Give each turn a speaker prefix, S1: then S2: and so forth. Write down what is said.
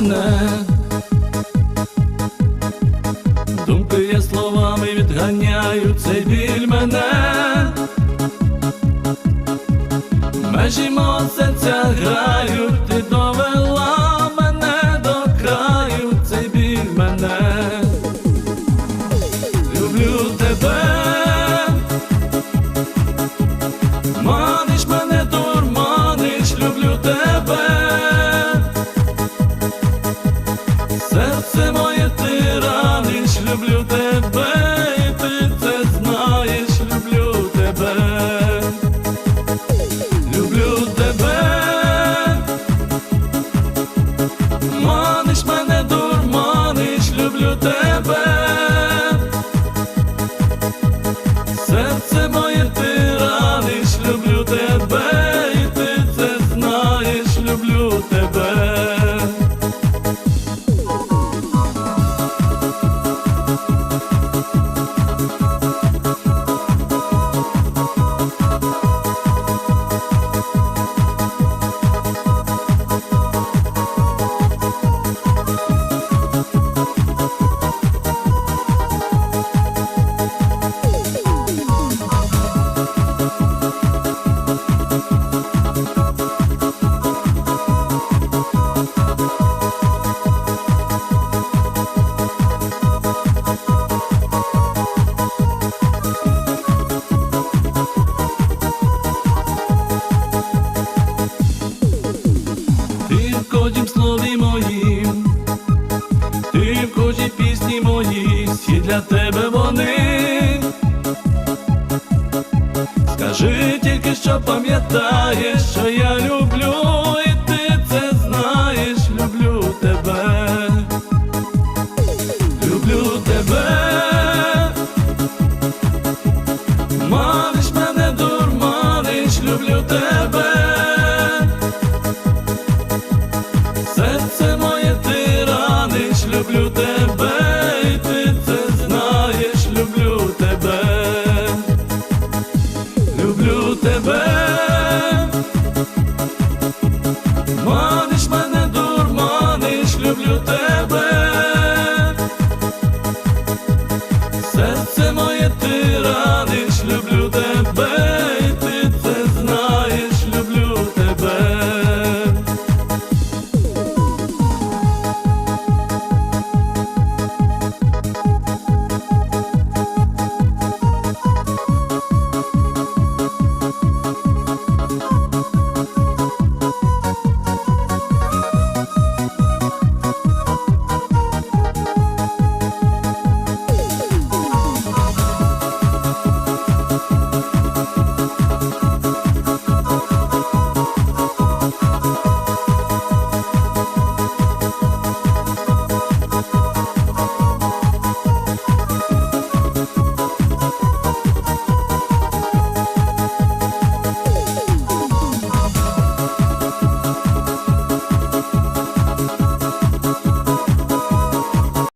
S1: мене. Думки я словами відганяю цей біль мене. Межі мого серця грають, ти довела мене до краю, цей біль мене. Люблю тебе, маниш мене, дурманиш, люблю тебе. люблю. запам'ятає, що я.